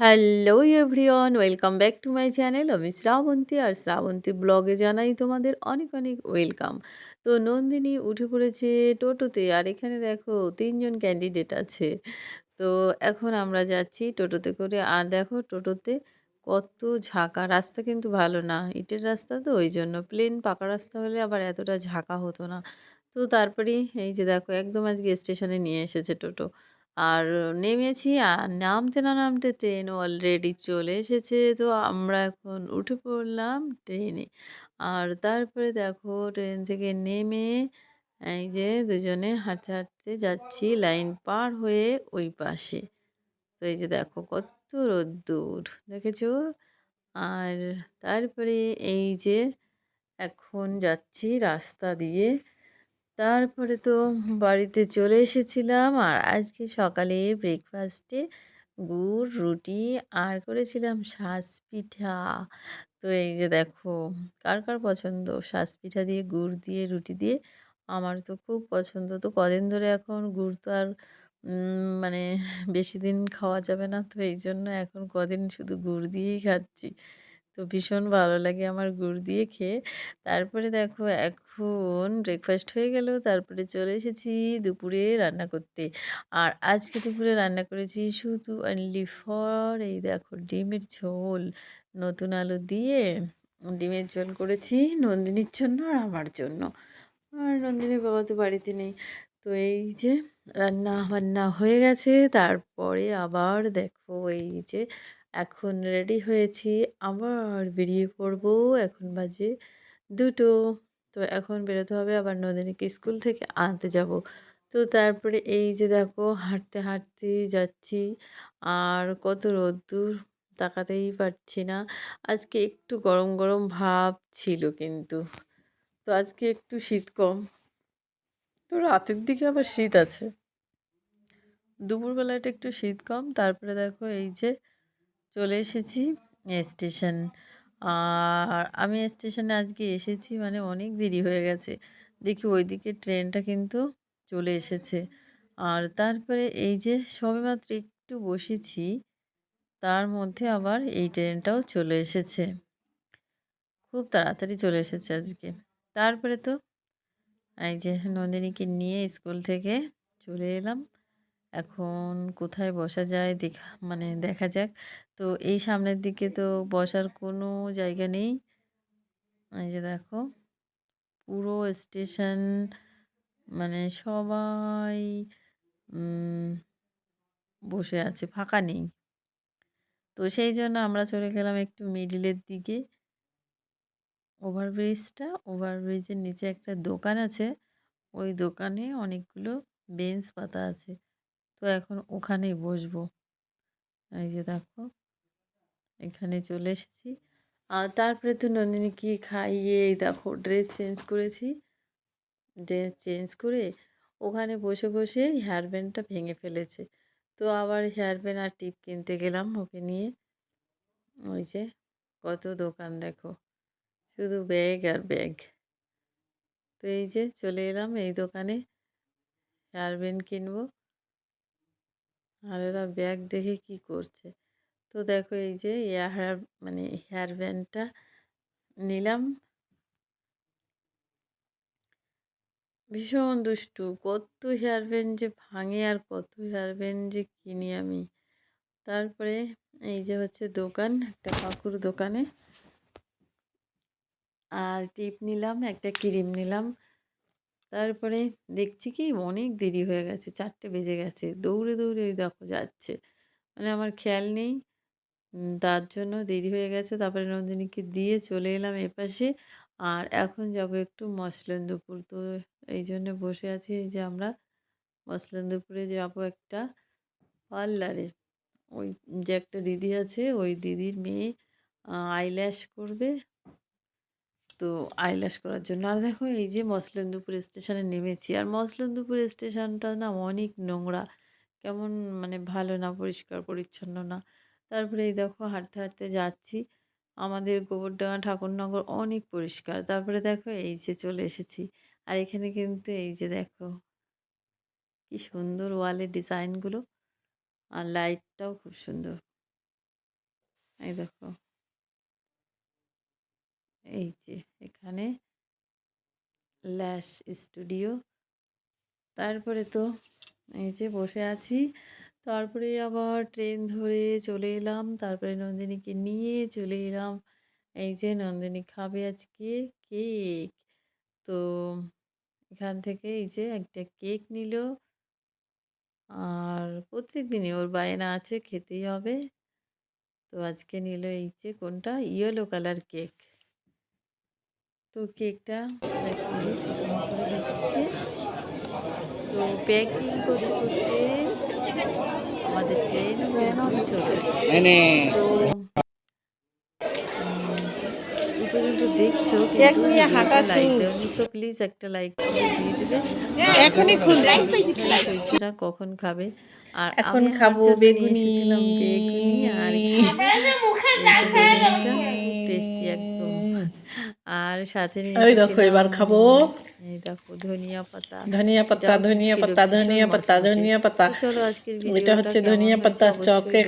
Hello everyone welcome back to my channel আমি শ্রাবন্তী আর শ্রাবন্তী ব্লগে জানাই তোমাদের অনেক অনেক ওয়েলকাম তো নন্দিনী উঠে পড়েছে টোটোতে আর এখানে দেখো তিনজন ক্যান্ডিডেট আছে। তো এখন আমরা যাচ্ছি টোটোতে করে। আর দেখো টোটোতে কত ঝাঁকা, রাস্তা কিন্তু ভালো না, ইটের রাস্তা তো, ওই জন্য প্লেন পাকা রাস্তা হলে আবার এতটা ঝাঁকা হতো না। তো তারপরেই এই যে দেখো, একদম আজকে স্টেশনে নিয়ে এসেছে টোটো। আর নেমেছি আর নামতে না নামতে ট্রেন অলরেডি চলে এসেছে। তো আমরা এখন উঠে পড়লাম ট্রেনে। আর তারপরে দেখো ট্রেন থেকে নেমে, এই যে দুজনে হাঁটতে হাঁটতে যাচ্ছি লাইন পার হয়ে ওই পাশে। তো এই যে দেখো কত রোদ্দুর, দেখেছ? আর তারপরে এই যে এখন যাচ্ছি রাস্তা দিয়ে। তারপরে তো বাড়িতে চলে এসেছিলাম। আর আজকে সকালে ব্রেকফাস্টে গুড়, রুটি আর করেছিলাম শাঁস পিঠা। তো এই যে দেখো, কার কার পছন্দ? শাঁস পিঠা দিয়ে, গুড় দিয়ে, রুটি দিয়ে আমার তো খুব পছন্দ। তো কদিন ধরে এখন গুড় তো আর মানে বেশি দিন খাওয়া যাবে না। তো এই জন্য এখন কদিন শুধু গুড় দিয়েই খাচ্ছি। তো ভীষণ ভালো লাগে আমার গুড় দিয়ে খেয়ে। তারপরে দেখো এখন ব্রেকফাস্ট হয়ে গেল, তারপরে চলে এসেছি দুপুরে রান্না করতে। আর আজকে দুপুরে রান্না করেছি শুধু অনলি ফর এই দেখো ডিমের ঝোল, নতুন আলু দিয়ে ডিমের ঝোল করেছি নন্দিনীর জন্য আর আমার জন্য। আর নন্দিনীর বাবা তো বাড়িতে নেই। তো এই যে রান্না বান্না হয়ে গেছে, তারপরে আবার দেখো এই যে এখন রেডি হয়েছি, আবার বেরিয়ে পড়ব এখন বাজে দুটো। তো এখন বেরোতে হবে, আবার নন্দিনীকে স্কুল থেকে আনতে যাব। তো তারপরে এই যে দেখো, হাঁটতে হাঁটতে যাচ্ছি। আর কত রোদ্দুর, তাকাতেই পারছি না। আজকে একটু গরম গরম ভাব ছিল কিন্তু। তো আজকে একটু শীত কম। তো রাতের দিকে আবার শীত আছে। দুপুরবেলাটা একটু শীত কম। তারপরে দেখো এই যে চলে এসেছি স্টেশন। আর আমি স্টেশনে আজকে এসেছি মানে অনেক দেরি হয়ে গেছে। দেখি ওইদিকে ট্রেনটা কিন্তু চলে এসেছে। আর তারপরে এই যে সবেমাত্র একটু বসেছি, তার মধ্যে আবার এই ট্রেনটাও চলে এসেছে। খুব তাড়াতাড়ি চলে এসেছে আজকে। তারপরে তো এই যে নন্দিনীকে নিয়ে স্কুল থেকে চলে এলাম। এখন কোথায় বসা যায় দেখা মানে দেখা যাক। তো এই সামনের দিকে তো বসার কোনো জায়গা নেই। এই যে দেখো, পুরো স্টেশন মানে সবাই বসে আছে, ফাঁকা নেই। তো সেই জন্য আমরা চলে গেলাম একটু মিডিলের দিকে। ওভারব্রিজটা, ওভারব্রিজের নিচে একটা দোকান আছে। ওই দোকানে অনেকগুলো বেঞ্চ পাতা আছে। তো এখন ওখানেই বসবো। এই যে দেখো, এখানে চলে এসেছি। আর তারপরে তো নন্দিনীকে খাইয়ে দেখো ড্রেস চেঞ্জ করেছি। ড্রেস চেঞ্জ করে ওখানে বসে বসে হেয়ার ব্যান্ডটা ভেঙে ফেলেছে। তো আবার হেয়ার ব্যান্ড আর টিপ কিনতে গেলাম ওকে নিয়ে। ওই যে কত দোকান দেখো, শুধু ব্যাগ আর ব্যাগ তো এই যে চলে এলাম এই দোকানে হেয়ার ব্যান্ড কিনবো। আর এরা ব্যাগ দেখে কি করছে? তো দেখো এই যে হেয়ার মানে হেয়ার ব্যান্ডটা নিলাম। ভীষণ দুষ্টু, কত হেয়ার ব্যান্ড যে ভাঙে আর কত হেয়ার ব্যান্ড যে কিনি আমি। তারপরে এই যে হচ্ছে দোকান, একটা কাকুর দোকানে। আর টিপ নিলাম, একটা ক্রিম নিলাম। তারপরে দেখছি কি অনেক দেরি হয়ে গেছে, চারটে বেজে গেছে। দৌড়ে দৌড়ে ওই দেখো যাচ্ছে। মানে আমার খেয়াল নেই। তার জন্য দেরি হয়ে গেছে। তারপরে নন্দিনীকে দিয়ে চলে এলাম এপাশে। আর এখন যাব একটু মসলেন্দুপুর। তো এই জন্য বসে আছি এই যে আমরা মসলেন্দুপুরে যাব একটা পার্লারে। ওই যে একটা দিদি আছে, ওই দিদির মেয়ে আইল্যাশ করবে। তো আইল্যাশ করার জন্য। আর দেখো এই যে মসলেন্দুপুর স্টেশনে নেমেছি। আর মসলেন্দুপুর স্টেশনটা না অনেক নোংরা। কেমন মানে ভালো না, পরিষ্কার, পরিচ্ছন্ন না। তারপরে এই দেখো হাঁটতে হাঁটতে যাচ্ছি। আমাদের গোবরডাঙ্গা ঠাকুরনগর অনেক পরিষ্কার। তারপরে দেখো এই যে চলে এসেছি। আর এখানে কিন্তু এই যে দেখো কি সুন্দর ওয়ালের ডিজাইনগুলো। আর লাইটটাও খুব সুন্দর। এই দেখো। এই যে এখানে ল্যাশ স্টুডিও তারপরে তো এই যে বসে আছি। তারপরে আবার ট্রেন ধরে চলে এলাম। তারপরে নন্দিনীকে নিয়ে চলে এলাম। এই যে নন্দিনী খাবে আজকে কেক। তো এখান থেকে এই যে একটা কেক নিল। আর প্রত্যেক দিনই ওর বায়না আছে, খেতেই হবে। তো আজকে নিল এই যে কোনটা? ইয়েলো কালার কেক তো কেকটা দিচ্ছে। তো প্যাকিং করতে করতে আমাদের ট্রেন চলে এসেছে। তো পর্যন্ত দেখছ কেক কিন্তু নিয়ে হাঁটা লাইক। প্লিজ একটা লাইক করে দিয়ে দেবে। এখনই খুলবে। না কখন খাবে। আর এখন খাব বেগুনি। এসেছিলাম বেগুনি আর আর সাথে নিয়ে ওই দেখো এবার এসেছিলাম, খাব। এই দেখো ধনিয়া পাতা। ধনিয়া পাতা এটাও ধনিয়া ছিল পাতা ভীষণ ধনিয়া পাতা মচমচে। ধনিয়া পাতা। তো চলো আজকের এটা ভিডিওটা হচ্ছে কেমন ধনিয়া হয়েছে? পাতা অবশ্যই চকে